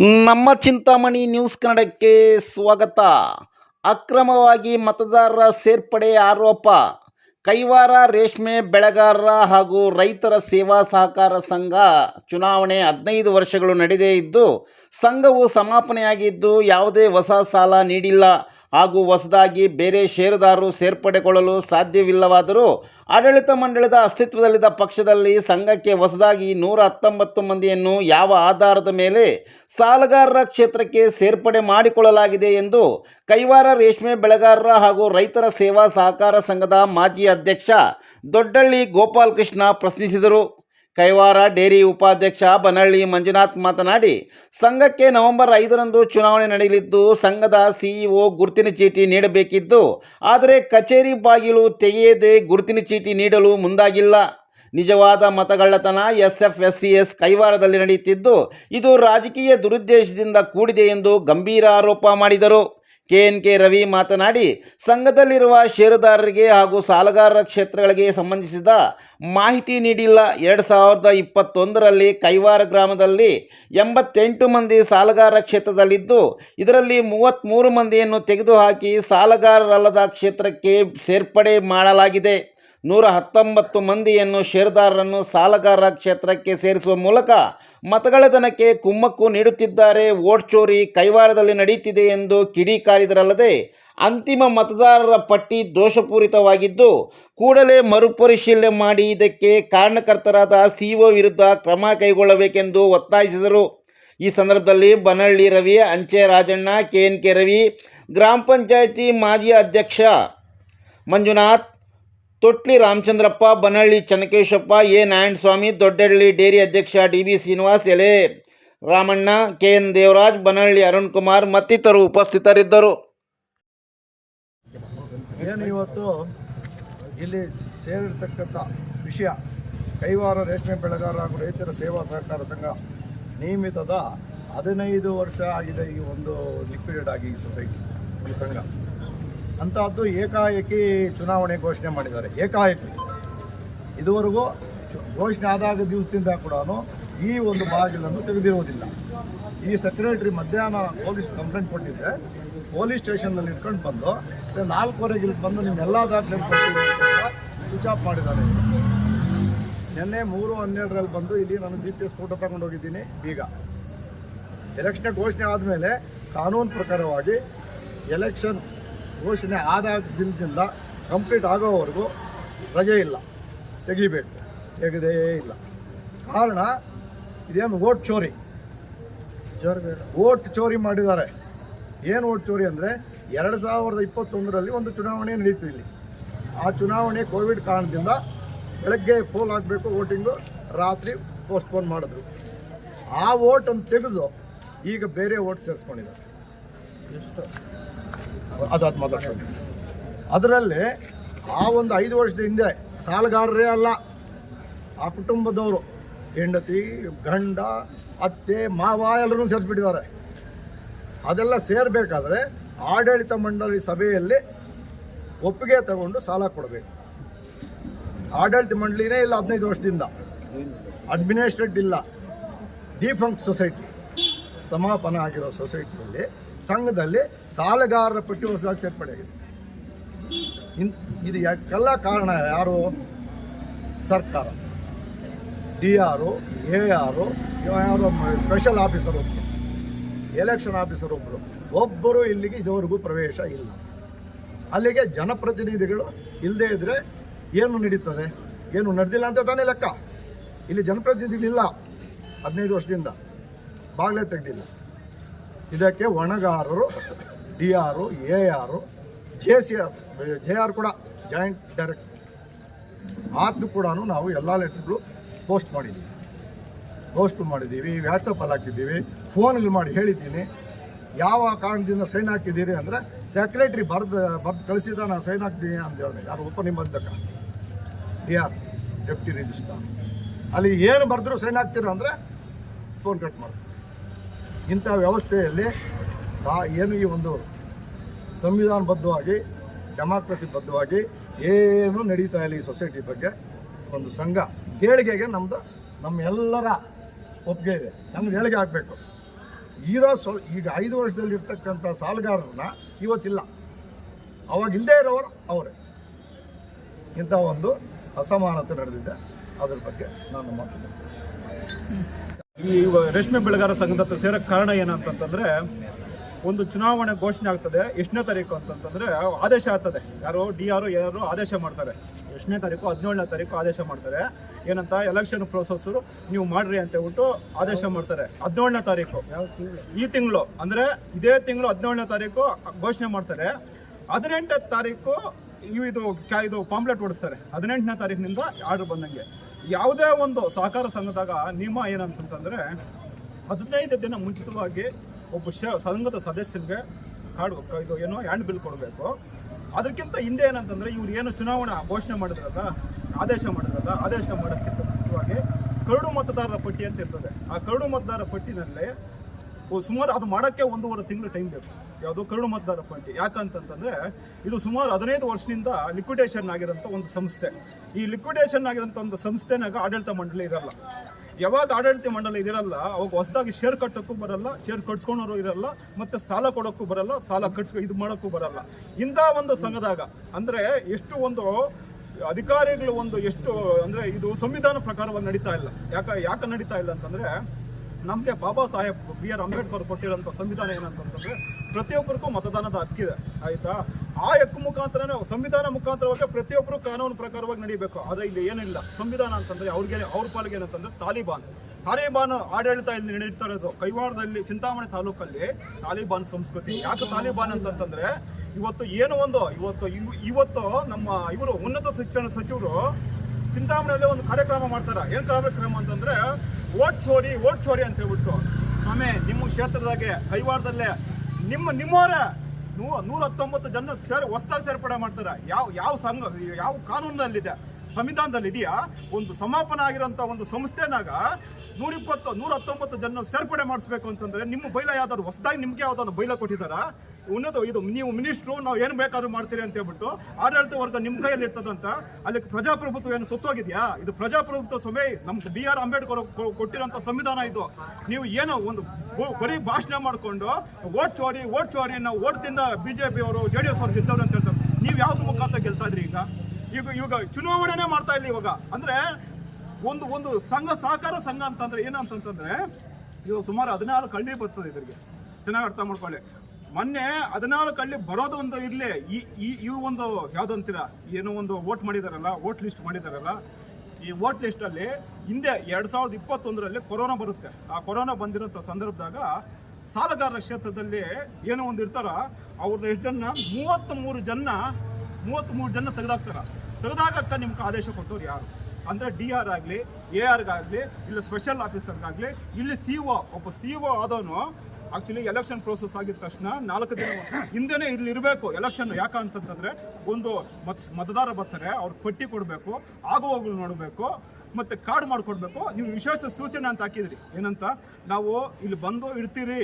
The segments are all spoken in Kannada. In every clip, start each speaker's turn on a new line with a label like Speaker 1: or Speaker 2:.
Speaker 1: ನಮ್ಮ ಚಿಂತಾಮಣಿ ನ್ಯೂಸ್ ಕನ್ನಡಕ್ಕೆ ಸ್ವಾಗತ. ಅಕ್ರಮವಾಗಿ ಮತದಾರರ ಸೇರ್ಪಡೆ ಆರೋಪ. ಕೈವಾರ, ರೇಷ್ಮೆ, ಬೆಳೆಗಾರರ ಹಾಗೂ ರೈತರ ಸೇವಾ ಸಹಕಾರ ಸಂಘ ಚುನಾವಣೆ ಹದಿನೈದು ವರ್ಷಗಳು ನಡೆದೇ ಇದ್ದು, ಸಂಘವು ಸಮಾಪನೆಯಾಗಿದ್ದು ಯಾವುದೇ ಹೊಸ ಸಾಲ ನೀಡಿಲ್ಲ. ಹಾಗೂ ಹೊಸದಾಗಿ ಬೇರೆ ಷೇರುದಾರರು ಸೇರ್ಪಡೆಗೊಳ್ಳಲು ಸಾಧ್ಯವಿಲ್ಲವಾದರೂ ಆಡಳಿತ ಮಂಡಳಿದ ಅಸ್ತಿತ್ವದಲ್ಲಿದ್ದ ಪಕ್ಷದಲ್ಲಿ ಸಂಘಕ್ಕೆ ಹೊಸದಾಗಿ ನೂರ ಹತ್ತೊಂಬತ್ತು ಮಂದಿಯನ್ನು ಯಾವ ಆಧಾರದ ಮೇಲೆ ಸಾಲಗಾರರ ಕ್ಷೇತ್ರಕ್ಕೆ ಸೇರ್ಪಡೆ ಮಾಡಿಕೊಳ್ಳಲಾಗಿದೆ ಎಂದು ಕೈವಾರ ರೇಷ್ಮೆ ಬೆಳೆಗಾರರ ಹಾಗೂ ರೈತರ ಸೇವಾ ಸಹಕಾರ ಸಂಘದ ಮಾಜಿ ಅಧ್ಯಕ್ಷ ದೊಡ್ಡಳ್ಳಿ ಗೋಪಾಲಕೃಷ್ಣ ಪ್ರಶ್ನಿಸಿದರು. ಕೈವಾರ ಡೇರಿ ಉಪಾಧ್ಯಕ್ಷ ಬನಹಳ್ಳಿ ಮಂಜುನಾಥ್ ಮಾತನಾಡಿ, ಸಂಘಕ್ಕೆ ನವೆಂಬರ್ ಐದರಂದು ಚುನಾವಣೆ ನಡೆಯಲಿದ್ದು, ಸಂಘದ ಸಿಇಒ ಗುರುತಿನ ಚೀಟಿ ನೀಡಬೇಕಿದ್ದು ಆದರೆ ಕಚೇರಿ ಬಾಗಿಲು ತೆಗೆಯದೆ ಗುರುತಿನ ಚೀಟಿ ನೀಡಲು ಮುಂದಾಗಿಲ್ಲ. ನಿಜವಾದ ಮತಗಳ್ಳತನ S F S C S ಕೈವಾರದಲ್ಲಿ ನಡೆಯುತ್ತಿದ್ದು, ಇದು ರಾಜಕೀಯ ದುರುದ್ದೇಶದಿಂದ ಕೂಡಿದೆ ಎಂದು ಗಂಭೀರ ಆರೋಪ ಮಾಡಿದರು. ಕೆಎನ್ಕೆ ರವಿ ಮಾತನಾಡಿ, ಸಂಘದಲ್ಲಿರುವ ಷೇರುದಾರರಿಗೆ ಹಾಗೂ ಸಾಲಗಾರರ ಕ್ಷೇತ್ರಗಳಿಗೆ ಸಂಬಂಧಿಸಿದ ಮಾಹಿತಿ ನೀಡಿಲ್ಲ. ಎರಡು ಸಾವಿರದ ಇಪ್ಪತ್ತೊಂದರಲ್ಲಿ ಕೈವಾರ ಗ್ರಾಮದಲ್ಲಿ ಎಂಬತ್ತೆಂಟು ಮಂದಿ ಸಾಲಗಾರ ಕ್ಷೇತ್ರದಲ್ಲಿದ್ದು, ಇದರಲ್ಲಿ ಮೂವತ್ತ್ಮೂರು ಮಂದಿಯನ್ನು ತೆಗೆದುಹಾಕಿ ಸಾಲಗಾರರಲ್ಲದ ಕ್ಷೇತ್ರಕ್ಕೆ ಸೇರ್ಪಡೆ ಮಾಡಲಾಗಿದೆ. ನೂರ ಹತ್ತೊಂಬತ್ತು ಮಂದಿಯನ್ನು ಷೇರುದಾರರನ್ನು ಸಾಲಗಾರರ ಕ್ಷೇತ್ರಕ್ಕೆ ಸೇರಿಸುವ ಮೂಲಕ ಮತಗಳತನಕ್ಕೆ ಕುಮ್ಮಕ್ಕು ನೀಡುತ್ತಿದ್ದಾರೆ. ವೋಟ್ ಚೋರಿ ಕೈವಾರದಲ್ಲಿ ನಡೆಯುತ್ತಿದೆ ಎಂದು ಕಿಡಿಕಾರಿದರಲ್ಲದೆ ಅಂತಿಮ ಮತದಾರರ ಪಟ್ಟಿ ದೋಷಪೂರಿತವಾಗಿದ್ದು, ಕೂಡಲೇ ಮರುಪರಿಶೀಲನೆ ಮಾಡಿ ಇದಕ್ಕೆ ಕಾರಣಕರ್ತರಾದ ಸಿಒ ವಿರುದ್ಧ ಕ್ರಮ ಕೈಗೊಳ್ಳಬೇಕೆಂದು ಒತ್ತಾಯಿಸಿದರು. ಈ ಸಂದರ್ಭದಲ್ಲಿ ಬನಹಳ್ಳಿ ರವಿ ಅಂಚೆ Rajanna K N K Ravi, ಗ್ರಾಮ ಪಂಚಾಯಿತಿ ಮಾಜಿ ಅಧ್ಯಕ್ಷ ಮಂಜುನಾಥ್ ತೊಟ್ಲಿ ರಾಮಚಂದ್ರಪ್ಪ, ಬನಹಳ್ಳಿ ಚನ್ನಕೇಶಪ್ಪ, ಎ. ನಾರಾಯಣಸ್ವಾಮಿ, ದೊಡ್ಡಹಳ್ಳಿ ಡೇರಿ ಅಧ್ಯಕ್ಷ ಡಿ. ಬಿ ಶ್ರೀನಿವಾಸ್, ಎಲೆ. ರಾಮಣ್ಣ, ಕೆ. ಎನ್. ದೇವರಾಜ್, ಬನಹಳ್ಳಿ ಅರುಣ್ ಕುಮಾರ್ ಮತ್ತಿತರರು ಉಪಸ್ಥಿತರಿದ್ದರು.
Speaker 2: ಏನು ಇವತ್ತು ಇಲ್ಲಿ ಸೇರಿರ್ತಕ್ಕಂಥ ವಿಷಯ, ಕೈವಾರ ರೇಷ್ಮೆ ಬೆಳೆಗಾರ ಹಾಗೂ ರೈತರ ಸೇವಾ ಸಹಕಾರ ಸಂಘ ನಿಯಮಿತದ ಹದಿನೈದು ವರ್ಷ ಆಗಿದೆ ಈ ಒಂದು ಲಿಕ್ವಿಡೇಟ್ ಆಗಿ ಸೊಸೈಟಿ ಈ ಸಂಘ. ಅಂಥದ್ದು ಏಕಾಏಕಿ ಚುನಾವಣೆ ಘೋಷಣೆ ಮಾಡಿದ್ದಾರೆ. ಏಕಾಏಕಿ. ಇದುವರೆಗೂ ಘೋಷಣೆ ಆದಾಗ ದಿವಸದಿಂದ ಕೂಡ ಈ ಒಂದು ಬಾಗಿಲನ್ನು ತೆಗೆದಿರುವುದಿಲ್ಲ. ಈ ಸೆಕ್ರೆಟರಿ ಮಧ್ಯಾಹ್ನ ಪೊಲೀಸ್ ಕಂಪ್ಲೇಂಟ್ ಕೊಟ್ಟಿದ್ದೆ ಪೊಲೀಸ್ ಸ್ಟೇಷನ್ನಲ್ಲಿ ಇಟ್ಕೊಂಡು ಬಂದು ನಾಲ್ಕೂವರೆಗೆ ಇಲ್ಲಿ ಬಂದು ನಿಮ್ಮೆಲ್ಲ ದಾಖಲೆ ಸ್ವಿಚ್ ಆಫ್ ಮಾಡಿದ್ದಾರೆ. ನಿನ್ನೆ ಮೂರು ಹನ್ನೆರಡರಲ್ಲಿ ಬಂದು ಇಲ್ಲಿ ನಾನು ಜಿ ಪಿ ಎಸ್ ಫೋಟೋ ತಗೊಂಡು ಹೋಗಿದ್ದೀನಿ, ಈಗ. ಎಲೆಕ್ಷನ್ ಘೋಷಣೆ ಆದಮೇಲೆ ಕಾನೂನು ಪ್ರಕಾರವಾಗಿ ಎಲೆಕ್ಷನ್ ಘೋಷಣೆ ಆದ ದಿನದಿಂದ ಕಂಪ್ಲೀಟ್ ಆಗೋವರೆಗೂ ರಜೆ ಇಲ್ಲ. ತೆಗಿಬೇಕು. ತೆಗೆದೇ ಇಲ್ಲ. ಕಾರಣ ಇದೇನು ಓಟ್ ಚೋರಿ? ಓಟ್ ಚೋರಿ ಮಾಡಿದ್ದಾರೆ. ಏನು ಓಟ್ ಚೋರಿ ಅಂದರೆ ಎರಡು ಸಾವಿರದ ಇಪ್ಪತ್ತೊಂದರಲ್ಲಿ ಒಂದು ಚುನಾವಣೆ ನಡೀತು ಇಲ್ಲಿ. ಆ ಚುನಾವಣೆ ಕೋವಿಡ್ ಕಾರಣದಿಂದ ಬೆಳಗ್ಗೆ ಪೋಲ್ ಆಗಬೇಕು ವೋಟಿಂಗು. ರಾತ್ರಿ ಪೋಸ್ಟ್ಪೋನ್ ಮಾಡಿದ್ರು. ಆ ಓಟನ್ನು ತೆಗೆದು ಈಗ ಬೇರೆ ಓಟ್ ಸೇರಿಸ್ಕೊಂಡಿದ್ದಾರೆ. ಅದು ಮಾತಾಡ್ಸೋದು ಅದರಲ್ಲಿ ಆ ಒಂದು ಐದು ವರ್ಷದ ಹಿಂದೆ ಸಾಲಗಾರರೇ ಅಲ್ಲ, ಆ ಕುಟುಂಬದವರು, ಹೆಂಡತಿ, ಗಂಡ, ಅತ್ತೆ, ಮಾವ ಎಲ್ಲರೂ ಸೇರಿಸ್ಬಿಟ್ಟಿದ್ದಾರೆ. ಅದೆಲ್ಲ ಸೇರಬೇಕಾದ್ರೆ ಆಡಳಿತ ಮಂಡಳಿ ಸಭೆಯಲ್ಲಿ ಒಪ್ಪಿಗೆ ತಗೊಂಡು ಸಾಲ ಕೊಡಬೇಕು. ಆಡಳಿತ ಮಂಡಳಿನೇ ಇಲ್ಲ ಹದಿನೈದು ವರ್ಷದಿಂದ. ಅಡ್ಮಿನಿಸ್ಟ್ರೇಟ್ ಇಲ್ಲ. ಡಿಫಂಕ್ ಸೊಸೈಟಿ ಸಮಾಪನ ಆಗಿರೋ ಸೊಸೈಟಿಯಲ್ಲಿ ಸಂಘದಲ್ಲಿ ಸಾಲಗಾರರ ಪಟ್ಟಿ ಹೊಸದಾಗಿ ಸೇರ್ಪಡೆಯಾಗಿದೆ ಇನ್ ಇದು ಯಾಕೆಲ್ಲ ಕಾರಣ ಯಾರು? ಸರ್ಕಾರ. ಡಿ ಆರು ಎ ಆರು ಯಾರು ಸ್ಪೆಷಲ್ ಆಫೀಸರ್ ಒಬ್ಬರು ಎಲೆಕ್ಷನ್ ಆಫೀಸರ್ ಒಬ್ಬರು ಒಬ್ಬರು ಇಲ್ಲಿಗೆ ಇದುವರೆಗೂ ಪ್ರವೇಶ ಇಲ್ಲ. ಅಲ್ಲಿಗೆ ಜನಪ್ರತಿನಿಧಿಗಳು ಇಲ್ಲದೇ ಇದ್ದರೆ ಏನು ನಡೀತದೆ? ಏನು ನಡೆದಿಲ್ಲ ಅಂತ ತಾನೇ ಲೆಕ್ಕ. ಇಲ್ಲಿ ಜನಪ್ರತಿನಿಧಿಗಳಿಲ್ಲ. ಹದಿನೈದು ವರ್ಷದಿಂದ. ಬಾಗಿಲೇ ತೆಗೆದಿಲ್ಲ. ಇದಕ್ಕೆ ಒಣಗಾರರು, D R A R J C R, J R ಕೂಡ ಜಾಯಿಂಟ್ ಡೈರೆಕ್ಟ್. ಆದ್ದು ಕೂಡ ನಾವು ಎಲ್ಲ ಲೆಟರ್ಗಳು ಪೋಸ್ಟ್ ಮಾಡಿದ್ದೀವಿ. ಪೋಸ್ಟ್ ಮಾಡಿದ್ದೀವಿ ವ್ಯಾಟ್ಸಪ್ಪಲ್ಲಿ ಹಾಕಿದ್ದೀವಿ ಫೋನಲ್ಲಿ ಮಾಡಿ ಹೇಳಿದ್ದೀನಿ. ಯಾವ ಕಾರಣದಿಂದ ಸೈನ್ ಹಾಕಿದ್ದೀರಿ ಅಂದರೆ ಸೆಕ್ರೆಟ್ರಿ ಬರ್ದು ಬರ್ದು ಕಳಿಸಿದ ನಾನು ಸೈನ್ ಹಾಕ್ತೀನಿ ಅಂತ ಹೇಳಿದೆ. ಯಾರು ಉಪನಿಬಂಧಕ ಡಿ ಆರ್, ಡೆಪ್ಟಿ ರಿಜಿಸ್ಟ್ರಾರ್. ಅಲ್ಲಿ ಏನು ಬರೆದ್ರು ಸೈನ್ ಹಾಕ್ತೀರ ಅಂದರೆ ಫೋನ್ ಕಟ್ ಮಾಡ್ತೀನಿ ಇಂಥ ವ್ಯವಸ್ಥೆಯಲ್ಲಿ ಸಾ ಏನು ಈ ಒಂದು ಸಂವಿಧಾನಬದ್ಧವಾಗಿ ಡೆಮಾಕ್ರಸಿ ಬದ್ಧವಾಗಿ ಏನು ನಡೀತಾ ಇಲ್ಲ ಈ ಸೊಸೈಟಿ ಬಗ್ಗೆ ಒಂದು ಸಂಘ. ಏಳಿಗೆಗೆ ನಮ್ಮದು ನಮ್ಮೆಲ್ಲರ ಒಪ್ಪಿಗೆ ಇದೆ. ನಮ್ಗೆ ಏಳಿಗೆ ಆಗಬೇಕು. ಇರೋ ಸೊ, ಈಗ ಐದು ವರ್ಷದಲ್ಲಿ ಇರ್ತಕ್ಕಂಥ ಸಾಲಗಾರರನ್ನ ಇವತ್ತಿಲ್ಲ. ಅವಾಗ ಇಲ್ಲದೇ ಇರೋರು ಅವರೇ. ಇಂಥ ಒಂದು ಅಸಮಾನತೆ ನಡೆದಿದೆ. ಅದ್ರ ಬಗ್ಗೆ ನಾನು ಮಾತಾಡ್ತೀನಿ
Speaker 3: ಈ ರೇಷ್ಮೆ ಬೆಳೆಗಾರ ಸಂಘದ ಹತ್ರ ಸೇರಕ್ಕೆ ಕಾರಣ ಏನಂತಂತಂದ್ರೆ, ಒಂದು ಚುನಾವಣೆ ಘೋಷಣೆ ಆಗ್ತದೆ. ಎಷ್ಟನೇ ತಾರೀಕು ಅಂತಂತಂದ್ರೆ ಆದೇಶ ಆಗ್ತದೆ. ಯಾರು ಡಿ ಆರ್ ಯಾರು ಆದೇಶ ಮಾಡ್ತಾರೆ. ಎಷ್ಟನೇ ತಾರೀಕು, ಹದಿನೇಳನೇ ತಾರೀಕು ಆದೇಶ ಮಾಡ್ತಾರೆ. ಏನಂತ ಎಲೆಕ್ಷನ್ ಪ್ರೊಸೆಸ್ ನೀವು ಮಾಡ್ರಿ ಅಂತ ಹೇಳ್ಬಿಟ್ಟು ಆದೇಶ ಮಾಡ್ತಾರೆ. ಹದಿನೇಳನೇ ತಾರೀಕು. ಈ ತಿಂಗಳು, ಅಂದ್ರೆ ಇದೇ ತಿಂಗಳು ಹದಿನೇಳನೇ ತಾರೀಕು ಘೋಷಣೆ ಮಾಡ್ತಾರೆ. ಹದಿನೆಂಟನೇ ತಾರೀಕು ಇದು ಇದು ಪಾಂಪ್ಲೆಟ್ ಓಡಿಸ್ತಾರೆ ಹದಿನೆಂಟನೇ ತಾರೀಕಿನಿಂದ ಆರ್ಡರ್ ಬಂದಂಗೆ. ಯಾವುದೇ ಒಂದು ಸಹಕಾರ ಸಂಘದಾಗ ನಿಯಮ ಏನಂತಂತಂದರೆ ಹದಿನೈದು ದಿನ ಮುಂಚಿತವಾಗಿ ಒಬ್ಬ ಸಂಘದ ಸದಸ್ಯರಿಗೆ ಕಾರ್ಡ್ ಇದು ಏನೋ ಹ್ಯಾಂಡ್ ಬಿಲ್ ಕೊಡಬೇಕು. ಅದಕ್ಕಿಂತ ಹಿಂದೆ ಏನಂತಂದರೆ ಇವ್ರು ಏನು ಚುನಾವಣಾ ಘೋಷಣೆ ಮಾಡಿದ್ರಲ್ಲ, ಆದೇಶ ಮಾಡಿದ್ರಲ್ಲ, ಆದೇಶ ಮಾಡೋದಕ್ಕಿಂತ ಮುಂಚಿತವಾಗಿ ಕರಡು ಮತದಾರರ ಪಟ್ಟಿ ಅಂತ ಇರ್ತದೆ. ಆ ಕರಡು ಮತದಾರರ ಪಟ್ಟಿನಲ್ಲಿ ಸುಮಾರು ಅದು ಮಾಡೋಕ್ಕೆ ಒಂದೂವರೆ ತಿಂಗಳು ಟೈಮ್ ಬೇಕು. ಯಾವುದು ಕರುಣ ಮತದಾರ ಪಾರ್ಟಿ ಯಾಕಂತಂತಂದ್ರೆ ಇದು ಸುಮಾರು ಹದಿನೈದು ವರ್ಷದಿಂದ ಲಿಕ್ವಿಡೇಷನ್ ಆಗಿರೋಂಥ ಒಂದು ಸಂಸ್ಥೆ. ಈ ಲಿಕ್ವಿಡೇಷನ್ ಆಗಿರೋಂಥ ಒಂದು ಸಂಸ್ಥೆನಾಗ ಆಡಳಿತ ಮಂಡಳಿ ಇರಲ್ಲ. ಯಾವಾಗ ಆಡಳಿತ ಮಂಡಳಿ ಇರಲ್ಲ, ಅವಾಗ ಹೊಸದಾಗಿ ಶೇರ್ ಕಟ್ಟೋಕ್ಕೂ ಬರಲ್ಲ ಶೇರ್ ಕಟ್ಸ್ಕೊಳೋರು ಇರಲ್ಲ, ಮತ್ತೆ ಸಾಲ ಕೊಡೋಕ್ಕೂ ಬರಲ್ಲ, ಸಾಲ ಕಟ್ಸ್ಕೊ ಇದು ಮಾಡೋಕ್ಕೂ ಬರಲ್ಲ. ಇಂಥ ಒಂದು ಸಂಘದಾಗ, ಅಂದರೆ ಎಷ್ಟು ಒಂದು ಅಧಿಕಾರಿಗಳು ಒಂದು ಎಷ್ಟು, ಅಂದರೆ ಇದು ಸಂವಿಧಾನ ಪ್ರಕಾರವಾಗಿ ನಡೀತಾ ಇಲ್ಲ. ಯಾಕ, ಯಾಕೆ ನಡೀತಾ ಇಲ್ಲ ಅಂತಂದರೆ, ನಮಗೆ ಬಾಬಾ ಸಾಹೇಬ್ ಬಿ ಆರ್ ಅಂಬೇಡ್ಕರ್ ಕೊಟ್ಟಿರೋಂಥ ಸಂವಿಧಾನ ಏನಂತಂದ್ರೆ ಪ್ರತಿಯೊಬ್ಬರಿಗೂ ಮತದಾನದ ಹಕ್ಕಿದೆ, ಆಯ್ತಾ? ಆ ಹಕ್ಕು ಮುಖಾಂತರನೇ ಸಂವಿಧಾನ ಮುಖಾಂತರವಾಗಿ ಪ್ರತಿಯೊಬ್ಬರು ಕಾನೂನು ಪ್ರಕಾರವಾಗಿ ನಡೀಬೇಕು. ಆದರೆ ಇಲ್ಲಿ ಏನಿಲ್ಲ. ಸಂವಿಧಾನ ಅಂತಂದ್ರೆ ಅವ್ರಿಗೆ, ಅವ್ರ ಪಾಲಿಗೆ ಏನಂತಂದ್ರೆ ತಾಲಿಬಾನ್. ತಾಲಿಬಾನ್ ಆಡಳಿತ ಇಲ್ಲಿ ನಡೀತಾ ಇರೋದು. ಕೈವಾಡದಲ್ಲಿ, ಚಿಂತಾಮಣಿ ತಾಲೂಕಲ್ಲಿ ತಾಲಿಬಾನ್ ಸಂಸ್ಕೃತಿ. ಯಾಕೆ ತಾಲಿಬಾನ್ ಅಂತಂತಂದ್ರೆ ಇವತ್ತು ಏನು ಒಂದು, ಇವತ್ತು ಇವು ಇವತ್ತು ನಮ್ಮ ಇವರು ಉನ್ನತ ಶಿಕ್ಷಣ ಸಚಿವರು ಚಿಂತಾಮಣಿಯಲ್ಲಿ ಒಂದು ಕಾರ್ಯಕ್ರಮ ಮಾಡ್ತಾರೆ. ಏನು ಕಾರ್ಯಕ್ರಮ ಅಂತಂದ್ರೆ ಓಟ್ ಚೋರಿ ಓಟ್ ಚೋರಿ ಅಂತ ಹೇಳ್ಬಿಟ್ಟು. ಸ್ವಾಮಿ, ನಿಮ್ಮ ಕ್ಷೇತ್ರದಾಗೆ ಕೈವಾರದಲ್ಲೇ ನಿಮ್ಮ ನಿಮ್ಮವರ ನೂ ನೂರ ಹತ್ತೊಂಬತ್ತು ಜನ ಸೇರಿ ಹೊಸದಾಗಿ ಸೇರ್ಪಡೆ ಮಾಡ್ತಾರೆ. ಯಾವ ಯಾವ ಸಂಘ ಯಾವ ಕಾನೂನಲ್ಲಿದೆ ಸಂವಿಧಾನದಲ್ಲಿ ಇದೆಯಾ ಒಂದು ಸಮಾಪನ ಆಗಿರೋಂಥ ಒಂದು ಸಂಸ್ಥೆನಾಗ ನೂರಿಪ್ಪತ್ತು ನೂರ ಹತ್ತೊಂಬತ್ತು ಜನ ಸೇರ್ಪಡೆ ಮಾಡಿಸ್ಬೇಕು ಅಂತಂದ್ರೆ ನಿಮ್ಮ ಬೈಲ ಯಾವ್ದಾದ್ರು ಹೊಸದಾಗಿ ನಿಮ್ಗೆ ಯಾವ್ದಾದ್ರು ಬೈಲ ಕೊಟ್ಟಿದ್ದಾರ? ಉನ್ನತ ಇದು ನೀವು ಮಿನಿಸ್ಟ್ರು, ನಾವು ಏನು ಬೇಕಾದ್ರೂ ಮಾಡ್ತೀರಿ ಅಂತ ಹೇಳ್ಬಿಟ್ಟು ಆಡಳಿತ ವರ್ಗ ನಿಮ್ಮ ಕೈಯಲ್ಲಿ ಇರ್ತದಂತ ಅಲ್ಲಿ ಪ್ರಜಾಪ್ರಭುತ್ವ ಏನು ಸುತ್ತೋಗಿದ್ಯಾ? ಇದು ಪ್ರಜಾಪ್ರಭುತ್ವ ಸೊಮೆ, ನಮ್ಗೆ ಬಿ ಆರ್ ಅಂಬೇಡ್ಕರ್ ಕೊಟ್ಟಿರೋಂಥ ಸಂವಿಧಾನ ಇದು. ನೀವು ಏನೋ ಒಂದು ಬ- ಬರೀ ಭಾಷಣ ಮಾಡಿಕೊಂಡು ಓಟ್ ಚೋರಿ ಓಟ್ ಚೋರಿ ನಾವು ಓಟ್ದಿಂದ ಬಿಜೆಪಿ ಅವರು, ಜೆ ಡಿ ಎಸ್ ಅವರು ಗೆದ್ದವ್ರು ಅಂತ ಹೇಳ್ತಾರೆ. ನೀವು ಯಾವ್ದು ಮುಖಾಂತರ ಗೆಲ್ತಾ ಇದ್ರಿ ಈಗ? ಈಗ ಇವಾಗ ಚುನಾವಣೆನೇ ಮಾಡ್ತಾ ಇಲ್ಲ ಇವಾಗ. ಅಂದ್ರೆ ಒಂದು ಒಂದು ಸಂಘ, ಸಹಕಾರ ಸಂಘ ಅಂತಂದ್ರೆ ಏನಂತಂತಂದ್ರೆ ಇವಾಗ ಸುಮಾರು ಹದಿನಾರು ಕಣ್ಣಿ ಬರ್ತದೆ ಇದ್ರಿಗೆ. ಚೆನ್ನಾಗಿ ಅರ್ಥ ಮಾಡ್ಕೊಳ್ಳಿ. ಮೊನ್ನೆ ಹದಿನಾಲ್ಕು ಹಳ್ಳಿ ಬರೋದು ಒಂದು ಇರ್ಲಿ. ಈ ಈ ಒಂದು ಯಾವ್ದಂತೀರ ಏನೋ ಒಂದು ವೋಟ್ ಮಾಡಿದಾರಲ್ಲ ವೋಟ್ ಲಿಸ್ಟ್ ಮಾಡಿದಾರಲ್ಲ. ಈ ವೋಟ್ ಲಿಸ್ಟ್ ಅಲ್ಲಿ ಹಿಂದೆ ಎರಡು ಸಾವಿರದ ಇಪ್ಪತ್ತೊಂದರಲ್ಲಿ ಕೊರೋನಾ ಬರುತ್ತೆ. ಆ ಕೊರೋನಾ ಬಂದಿರೋಂಥ ಸಂದರ್ಭದಾಗ ಸಾಲಗಾರರ ಕ್ಷೇತ್ರದಲ್ಲಿ ಏನೋ ಒಂದು ಇರ್ತಾರ, ಅವ್ರನ್ನ ಎಷ್ಟು ಜನ? ಮೂವತ್ತ್ ಮೂರು ಜನ ಮೂವತ್ತ್ ಮೂರು ಜನ ತೆಗೆದಾಕ್ತಾರ. ತೆಗೆದಾಗಕ್ಕ ನಿಮ್ಗೆ ಆದೇಶ ಕೊಟ್ಟವ್ರು ಯಾರು? ಅಂದ್ರೆ ಡಿ ಆರ್ ಆಗಲಿ ಎ ಆರ್ಗಾಗಲಿ ಇಲ್ಲ ಸ್ಪೆಷಲ್ ಆಫೀಸರ್ಗಾಗಲಿ ಇಲ್ಲಿ ಸಿ ಒ ಒಬ್ಬ ಸಿ ಒ ಆದವನು ಆಕ್ಚುಲಿ ಎಲೆಕ್ಷನ್ ಪ್ರೋಸೆಸ್ ಆಗಿದ ತಕ್ಷಣ ನಾಲ್ಕು ದಿನ ಹಿಂದೆನೇ ಇಲ್ಲಿ ಇರಬೇಕು ಎಲೆಕ್ಷನ್ ಯಾಕಂತಂದ್ರೆ ಒಂದು ಮತ್ ಮತದಾರ ಬರ್ತಾರೆ, ಅವ್ರ ಪಟ್ಟಿ ಕೊಡಬೇಕು ಆಗುವಾಗಲು ನೋಡಬೇಕು, ಮತ್ತೆ ಕಾರ್ಡ್ ಮಾಡಿಕೊಡ್ಬೇಕು. ನೀವು ವಿಶೇಷ ಸೂಚನೆ ಅಂತ ಹಾಕಿದ್ರಿ. ಏನಂತ? ನಾವು ಇಲ್ಲಿ ಬಂದು ಇಡ್ತೀರಿ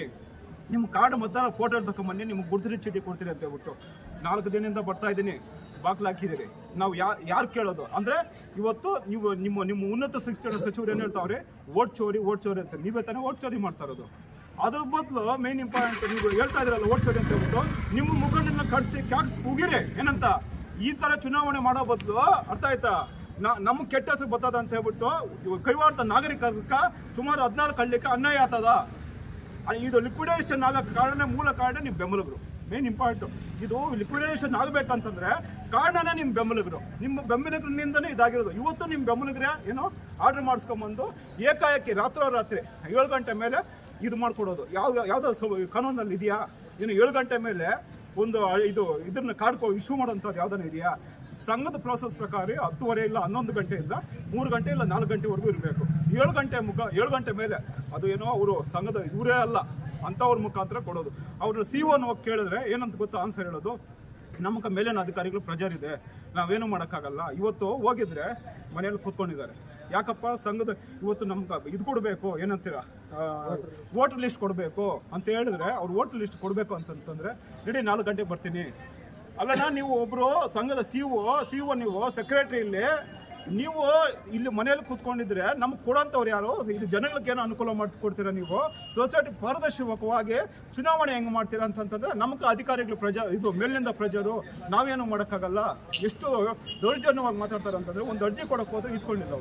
Speaker 3: ನಿಮ್ಮ ಕಾರ್ಡ್ ಮತದಾರ ಫೋಟೋ ತಗೊಂಬನ್ನಿ ನಿಮ್ಗೆ ಗುರುತಿನ ಚೀಟಿ ಕೊಡ್ತೀರಿ ಅಂತ ಹೇಳ್ಬಿಟ್ಟು ನಾಲ್ಕು ದಿನದಿಂದ ಬರ್ತಾ ಇದ್ದೀನಿ. ಬಾಕ್ಲು ಹಾಕಿದ್ದೀರಿ. ನಾವು ಯಾರು ಯಾರು ಕೇಳೋದು? ಅಂದರೆ ಇವತ್ತು ನೀವು ನಿಮ್ಮ ನಿಮ್ಮ ಉನ್ನತ ಶಿಕ್ಷಣ ಸಚಿವರು ಏನು ಹೇಳ್ತಾವ್ರೆ? ಓಟ್ ಚೋರಿ ಓಟ್ ಚೋರಿ ಅಂತ. ನೀವೇ ತಾನೇ ಓಟ್ ಚೋರಿ ಮಾಡ್ತಾ ಇರೋದು. ಅದ್ರ ಬದಲು ಮೇನ್ ಇಂಪಾರ್ಟೆಂಟ್ ನೀವು ಹೇಳ್ತಾ ಇದ್ರಲ್ಲ ಓಟ್ ಅಂತ ಹೇಳ್ಬಿಟ್ಟು, ನಿಮ್ಮ ಮುಖಂಡನ್ನ ಕಟ್ಸಿ ಕ್ಯಾಕ್ಸ್ ಉಗಿರಿ. ಏನಂತ? ಈ ತರ ಚುನಾವಣೆ ಮಾಡೋ ಬದಲು ಅರ್ಥ ಆಯ್ತಾ? ನಾ- ನಮ್ಗೆ ಕೆಟ್ಟ ಹೆಸರು ಬರ್ತದ ಅಂತ ಹೇಳ್ಬಿಟ್ಟು ಕೈವಾಡದ ಕೈವಾರದ ನಾಗರಿಕರ್ಕ ಸುಮಾರು ಹದಿನಾಲ್ಕು ಹಳ್ಳಿಕ್ಕೆ ಅನ್ಯಾಯ ಆತದ ಇದು ಲಿಕ್ವಿಡೇಷನ್ ಆಗಕ್ಕೆ ಕಾರಣ ಮೂಲ ಕಾರಣ ನೀವು ಬೆಂಬಲಿಗರು. ಮೇನ್ ಇಂಪಾರ್ಟೆಂಟ್ ಇದು ಲಿಕ್ವಿಡೇಷನ್ ಆಗಬೇಕಂತಂದ್ರೆ ಕಾರಣನೇ ನಿಮ್ಮ ಬೆಂಬಲಿಗರು. ನಿಮ್ಮ ಬೆಂಬಲಿಗರಿಂದನೇ ಇದಾಗಿರೋದು. ಇವತ್ತು ನಿಮ್ಮ ಬೆಂಬಲಿಗರೇ, ಏನೋ ಆರ್ಡರ್ ಮಾಡಿಸ್ಕೊಂಬಂದು ಏಕಾಏಕಿ ರಾತ್ರೋರಾತ್ರಿ, ಏಳು ಗಂಟೆ ಮೇಲೆ ಇದು ಮಾಡ್ಕೊಡೋದು. ಯಾವ ಯಾವುದೋ ಕಾನೂನಲ್ಲಿ ಇದೆಯಾ? ಇನ್ನು ಏಳು ಗಂಟೆ ಮೇಲೆ ಒಂದು ಇದು ಇದನ್ನ ಕಾರ್ಡ್ ಇಶ್ಯೂ ಮಾಡೋಂಥದ್ದು ಯಾವ್ದಾನ ಇದೆಯಾ? ಸಂಘದ ಪ್ರೋಸೆಸ್ ಪ್ರಕಾರ ಹತ್ತುವರೆ ಇಲ್ಲ ಹನ್ನೊಂದು ಗಂಟೆಯಿಂದ ಮೂರು ಗಂಟೆ ಇಲ್ಲ ನಾಲ್ಕು ಗಂಟೆವರೆಗೂ ಇರಬೇಕು. ಏಳು ಗಂಟೆ ಮುಖ ಏಳು ಗಂಟೆ ಮೇಲೆ ಅದು ಏನೋ ಅವರು ಸಂಘದ ಇವರೇ ಅಲ್ಲ, ಅಂಥವ್ರ ಮುಖಾಂತರ ಕೊಡೋದು. ಅವ್ರ ಸಿ ಒನ್ ಹೋಗಿ ಕೇಳಿದ್ರೆ ಏನಂತ ಗೊತ್ತಾ ಆನ್ಸರ್ ಹೇಳೋದು? ನಮಗೆ ಮೇಲಿನ ಅಧಿಕಾರಿಗಳು ಪ್ರೆಜರ್ ಇದೆ ನಾವೇನು ಮಾಡೋಕ್ಕಾಗಲ್ಲ. ಇವತ್ತು ಹೋಗಿದ್ರೆ ಮನೆಯಲ್ಲಿ ಕೂತ್ಕೊಂಡಿದ್ದಾರೆ. ಯಾಕಪ್ಪ? ಸಂಘದ ಇವತ್ತು ನಮ್ಗೆ ಇದು ಕೊಡಬೇಕು. ಏನಂತೀರ? ವೋಟರ್ ಲಿಸ್ಟ್ ಕೊಡಬೇಕು ಅಂತ ಹೇಳಿದ್ರೆ ಅವ್ರು ವೋಟರ್ ಲಿಸ್ಟ್ ಕೊಡಬೇಕು ಅಂತಂತಂದ್ರೆ ಇಡೀ ನಾಲ್ಕು ಗಂಟೆಗೆ ಬರ್ತೀನಿ. ಅಲ್ಲಣ್ಣ, ನೀವು ಒಬ್ರು ಸಂಘದ ಸಿ ಒ ಸಿ ಒ ನೀವು ಸೆಕ್ರೆಟರಿ ಇಲ್ಲಿ ನೀವು ಇಲ್ಲಿ ಮನೆಯಲ್ಲಿ ಕೂತ್ಕೊಂಡಿದ್ರೆ ನಮ್ಗೆ ಕೊಡೋಂಥವ್ರು ಯಾರು? ಇದು ಜನಗಳಿಗೆ ಏನೋ ಅನುಕೂಲ ಮಾಡಿಕೊಡ್ತೀರಾ ನೀವು? ಸೊಸೈಟಿ ಪಾರದರ್ಶಕವಾಗಿ ಚುನಾವಣೆ ಹೆಂಗೆ ಮಾಡ್ತೀರಾ ಅಂತಂತಂದ್ರೆ ನಮಗೆ ಅಧಿಕಾರಿಗಳು ಪ್ರಜಾ, ಇದು ಮೇಲಿನಿಂದ ಪ್ರಜರು, ನಾವೇನು ಮಾಡೋಕ್ಕಾಗಲ್ಲ. ಎಷ್ಟು ದೌರ್ಜನ್ಯವಾಗಿ ಮಾತಾಡ್ತಾರೆ ಅಂತಂದ್ರೆ ಒಂದು ಅರ್ಜಿ ಕೊಡೋಕೆ ಹೋದ್ರೆ ಇಸ್ಕೊಂಡಿಲ್ಲ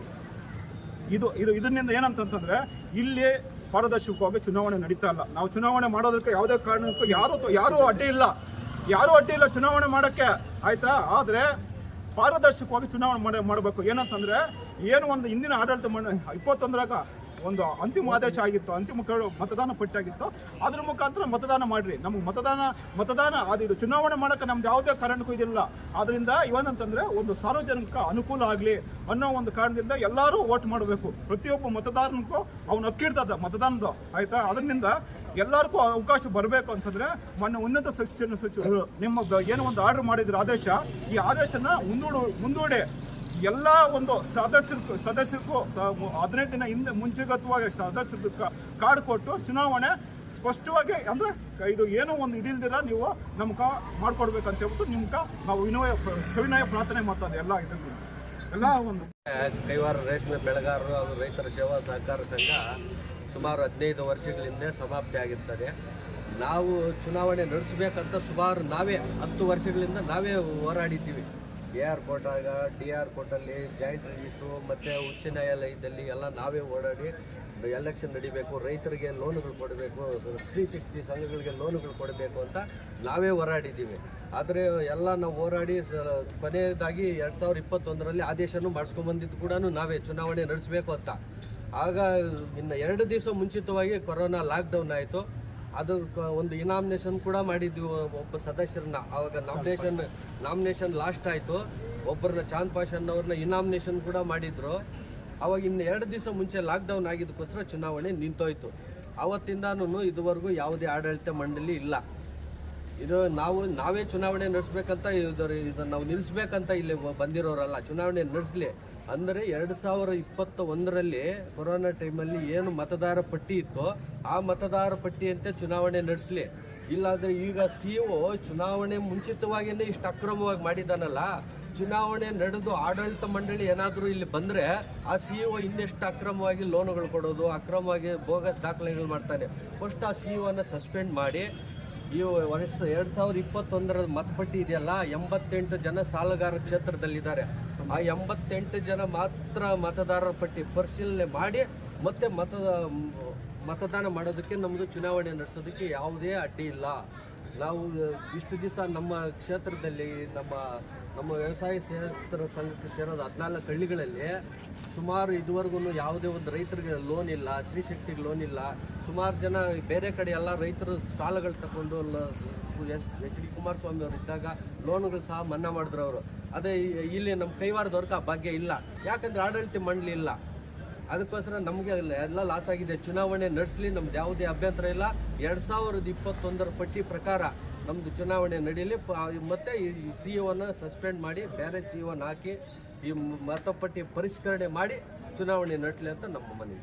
Speaker 3: ಇದು ಇದು, ಇದರಿಂದ ಏನಂತಂತಂದರೆ ಇಲ್ಲಿ ಪಾರದರ್ಶಕವಾಗಿ ಚುನಾವಣೆ ನಡೀತಾ ಇಲ್ಲ. ನಾವು ಚುನಾವಣೆ ಮಾಡೋದಕ್ಕೆ ಯಾವುದೇ ಕಾರಣಕ್ಕೂ ಯಾರು, ಯಾರೂ ಅಡ್ಡಿ ಇಲ್ಲ. ಯಾರೂ ಅಡ್ಡಿ ಇಲ್ಲ ಚುನಾವಣೆ ಮಾಡೋಕ್ಕೆ. ಆಯ್ತಾ? ಆದರೆ ಪಾರದರ್ಶಕವಾಗಿ ಚುನಾವಣೆ ಮಾಡಿ ಮಾಡಬೇಕು. ಏನಂತಂದ್ರೆ, ಏನು ಒಂದು ಹಿಂದಿನ ಆಡಳಿತ ಮಂಡ ಇಪ್ಪತ್ತೊಂದರಾಗ ಒಂದು ಅಂತಿಮ ಆದೇಶ ಆಗಿತ್ತು, ಅಂತಿಮ ಮತದಾನ ಪಟ್ಟಿ ಆಗಿತ್ತು. ಅದ್ರ ಮುಖಾಂತರ ಮತದಾನ ಮಾಡ್ರಿ. ನಮ್ಗೆ ಮತದಾನ ಮತದಾನ, ಅದು ಇದು ಚುನಾವಣೆ ಮಾಡೋಕೆ ನಮ್ದು ಯಾವುದೇ ಕಾರಣಕ್ಕೂ ಇದಿಲ್ಲ. ಆದ್ದರಿಂದ ಇವನಂತಂದರೆ ಒಂದು ಸಾರ್ವಜನಿಕ ಅನುಕೂಲ ಆಗಲಿ ಅನ್ನೋ ಒಂದು ಕಾರಣದಿಂದ ಎಲ್ಲರೂ ವೋಟ್ ಮಾಡಬೇಕು. ಪ್ರತಿಯೊಬ್ಬ ಮತದಾರನಿಗೂ ಅವ್ನು ಹಕ್ಕಿರ್ತದ ಮತದಾನದ ಆಯ್ತಾ? ಅದರಿಂದ ಎಲ್ಲರಿಗೂ ಅವಕಾಶ ಬರಬೇಕು ಅಂತಂದ್ರೆ ಮೊನ್ನೆ ಉನ್ನತ ಶಿಕ್ಷಣ ಸಚಿವರು ನಿಮ್ಮ ಏನು ಒಂದು ಆರ್ಡರ್ ಮಾಡಿದ್ರ ಆದೇಶ. ಈ ಆದೇಶನ ಮುಂದೂಡು ಮುಂದೂಡಿ. ಎಲ್ಲ ಒಂದು ಸದಸ್ಯರು ಸದಸ್ಯರಿಗೂ ಹದಿನೈದು ದಿನ ಹಿಂದೆ ಮುಂಚಿತವಾಗಿ ಸದಸ್ಯರು ಕಾರ್ಡ್ ಕೊಟ್ಟು ಚುನಾವಣೆ ಸ್ಪಷ್ಟವಾಗಿ ಅಂದ್ರೆ ಇದು ಏನೋ ಒಂದು ಇದಿಲ್ದಿರ ನೀವು ನಮ್ಗೆ ಮಾಡ್ಕೊಡ್ಬೇಕಂತ ಹೇಳ್ಬಿಟ್ಟು ನಿಮ್ಗ ನಾವು ವಿನಯ ಸವಿನಯ ಪ್ರಾರ್ಥನೆ ಮಾಡ್ತಾರೆ ಎಲ್ಲ ಇದನ್ನು ಎಲ್ಲ ಒಂದು
Speaker 4: ಕೈವಾರ ರೇಷ್ಮೆ ಬೆಳೆಗಾರರು ಹಾಗೂ ರೈತರ ಸೇವಾ ಸಹಕಾರ ಸಂಘ ಸುಮಾರು ಹದಿನೈದು ವರ್ಷಗಳಿಂದ ಸಮಾಪ್ತಿ ಆಗಿರ್ತದೆ. ನಾವು ಚುನಾವಣೆ ನಡೆಸಬೇಕಂತ ಸುಮಾರು ನಾವೇ ಹತ್ತು ವರ್ಷಗಳಿಂದ ನಾವೇ ಹೋರಾಡಿದ್ದೀವಿ. ಎ ಆರ್ ಕೋರ್ಟಾಗ ಡಿ ಆರ್ ಕೋರ್ಟಲ್ಲಿ, ಜಾಯಿಂಟ್ ರಿಜಿಸ್ಟ್ರು ಮತ್ತು ಉಚ್ಚ ನ್ಯಾಯಾಲಯದಲ್ಲಿ ಎಲ್ಲ ನಾವೇ ಓಡಾಡಿ ಎಲೆಕ್ಷನ್ ನಡಿಬೇಕು, ರೈತರಿಗೆ ಲೋನುಗಳು ಕೊಡಬೇಕು, ಸ್ತ್ರೀ ಶಕ್ತಿ ಸಂಘಗಳಿಗೆ ಲೋನುಗಳು ಕೊಡಬೇಕು ಅಂತ ನಾವೇ ಹೋರಾಡಿದ್ದೀವಿ. ಆದರೆ ಎಲ್ಲ ನಾವು ಹೋರಾಡಿ ಕೊನೆಯದಾಗಿ ಎರಡು ಸಾವಿರದ ಇಪ್ಪತ್ತೊಂದರಲ್ಲಿ ಆದೇಶನೂ ಮಾಡಿಸ್ಕೊಂಬಂದಿದ್ದು ಕೂಡ ನಾವೇ ಚುನಾವಣೆ ನಡೆಸಬೇಕು ಅಂತ. ಆಗ ಇನ್ನು ಎರಡು ದಿವಸ ಮುಂಚಿತವಾಗಿ ಕೊರೋನಾ ಲಾಕ್ಡೌನ್ ಆಯಿತು. ಅದು ಒಂದು ಇನಾಮಿನೇಷನ್ ಕೂಡ ಮಾಡಿದ್ವಿ ಒಬ್ಬ ಸದಸ್ಯರನ್ನ. ಆವಾಗ ನಾಮಿನೇಷನ್ ನಾಮಿನೇಷನ್ ಲಾಸ್ಟ್ ಆಯಿತು. ಒಬ್ಬರನ್ನ ಚಾಂದ್ ಪಾಷನ್ ಅವ್ರನ್ನ ಇನಾಮಿನೇಷನ್ ಕೂಡ ಮಾಡಿದ್ರು. ಅವಾಗ ಇನ್ನು ಎರಡು ದಿವಸ ಮುಂಚೆ ಲಾಕ್ಡೌನ್ ಆಗಿದ್ದಕ್ಕೋಸ್ಕರ ಚುನಾವಣೆ ನಿಂತೋಯ್ತು. ಆವತ್ತಿಂದಾನು ಇದುವರೆಗೂ ಯಾವುದೇ ಆಡಳಿತ ಮಂಡಳಿ ಇಲ್ಲ. ಇದು ನಾವು ನಾವೇ ಚುನಾವಣೆ ನಡೆಸ್ಬೇಕಂತ ಇದರ ಇದನ್ನು ನಾವು ನಿಲ್ಲಿಸ್ಬೇಕಂತ ಇಲ್ಲಿ ಬಂದಿರೋರಲ್ಲ. ಚುನಾವಣೆ ನಡೆಸಲಿ. ಅಂದರೆ ಎರಡು ಸಾವಿರ ಇಪ್ಪತ್ತ ಒಂದರಲ್ಲಿ ಕೊರೋನಾ ಟೈಮಲ್ಲಿ ಏನು ಮತದಾರ ಪಟ್ಟಿ ಇತ್ತು ಆ ಮತದಾರ ಪಟ್ಟಿಯಂತೆ ಚುನಾವಣೆ ನಡೆಸಲಿ. ಇಲ್ಲಾಂದರೆ ಈಗ ಸಿ ಒ ಚುನಾವಣೆ ಮುಂಚಿತವಾಗಿಯೇ ಇಷ್ಟು ಅಕ್ರಮವಾಗಿ ಮಾಡಿದ್ದಾನಲ್ಲ ಚುನಾವಣೆ ನಡೆದು ಆಡಳಿತ ಮಂಡಳಿ ಏನಾದರೂ ಇಲ್ಲಿ ಬಂದರೆ ಆ ಸಿ ಒ ಇನ್ನೆಷ್ಟು ಅಕ್ರಮವಾಗಿ ಲೋನುಗಳು ಕೊಡೋದು, ಅಕ್ರಮವಾಗಿ ಬೋಗಸ್ ದಾಖಲೆಗಳು ಮಾಡ್ತಾನೆ. ಫಸ್ಟ್ ಆ ಸಿ ಒನ ಸಸ್ಪೆಂಡ್ ಮಾಡಿ, ಈ ವರ್ಷ ಎರಡು ಸಾವಿರದ ಇಪ್ಪತ್ತೊಂದರ ಮತಪಟ್ಟಿ ಇದೆಯಲ್ಲ, ಎಂಬತ್ತೆಂಟು ಜನ ಸಾಲಗಾರ ಕ್ಷೇತ್ರದಲ್ಲಿದ್ದಾರೆ. ಆ ಎಂಬತ್ತೆಂಟು ಜನ ಮಾತ್ರ ಮತದಾರರ ಪಟ್ಟಿ ಪರಿಶೀಲನೆ ಮಾಡಿ ಮತ್ತೆ ಮತ ಮತದಾನ ಮಾಡೋದಕ್ಕೆ ನಮ್ಮದು ಚುನಾವಣೆ ನಡೆಸೋದಕ್ಕೆ ಯಾವುದೇ ಅಡ್ಡಿ ಇಲ್ಲ. ನಾವು, ಇಷ್ಟು ದಿವಸ ನಮ್ಮ ಕ್ಷೇತ್ರದಲ್ಲಿ, ನಮ್ಮ ನಮ್ಮ ವ್ಯವಸಾಯ ಕ್ಷೇತ್ರ ಸಂಘಕ್ಕೆ ಸೇರೋದು ಹದಿನಾಲ್ಕು ಹಳ್ಳಿಗಳಲ್ಲಿ ಸುಮಾರು ಇದುವರೆಗೂ ಯಾವುದೇ ಒಂದು ರೈತರಿಗೆ ಲೋನ್ ಇಲ್ಲ ಸ್ತ್ರೀಶಕ್ತಿಗೆ ಲೋನ್ ಇಲ್ಲ. ಸುಮಾರು ಜನ ಬೇರೆ ಕಡೆ ಎಲ್ಲ ರೈತರು ಸಾಲಗಳು ತಗೊಂಡು ಎಚ್ ಎಚ್ ಡಿ ಕುಮಾರಸ್ವಾಮಿ ಅವರು ಇದ್ದಾಗ ಲೋನ್ಗಳು ಸಹ ಮನ್ನಾ ಮಾಡಿದ್ರು ಅವರು. ಅದೇ ಇಲ್ಲಿ ನಮ್ಮ ಕೈವಾರದವ್ರಿಗೆ ಆ ಭಾಗ್ಯ ಇಲ್ಲ. ಯಾಕಂದ್ರೆ ಆಡಳಿತ ಮಂಡಳಿ ಇಲ್ಲ. ಅದಕ್ಕೋಸ್ಕರ ನಮಗೆ ಎಲ್ಲ ಲಾಸ್ ಆಗಿದೆ. ಚುನಾವಣೆ ನಡೆಸಲಿ, ನಮ್ದು ಯಾವುದೇ ಅಭ್ಯಂತರ ಇಲ್ಲ. ಎರಡು ಸಾವಿರದ ಇಪ್ಪತ್ತೊಂದರ ಪಟ್ಟಿ ಪ್ರಕಾರ ನಮ್ಮದು ಚುನಾವಣೆ ನಡೀಲಿ. ಮತ್ತೆ ಈ ಸಿ ಒನ ಸಸ್ಪೆಂಡ್ ಮಾಡಿ, ಬೇರೆ ಸಿ ಒನ ಹಾಕಿ ಈ ಮತಪಟ್ಟಿ ಪರಿಷ್ಕರಣೆ ಮಾಡಿ ಚುನಾವಣೆ ನಡೆಸಲಿ ಅಂತ ನಮ್ಮ ಮನವಿ.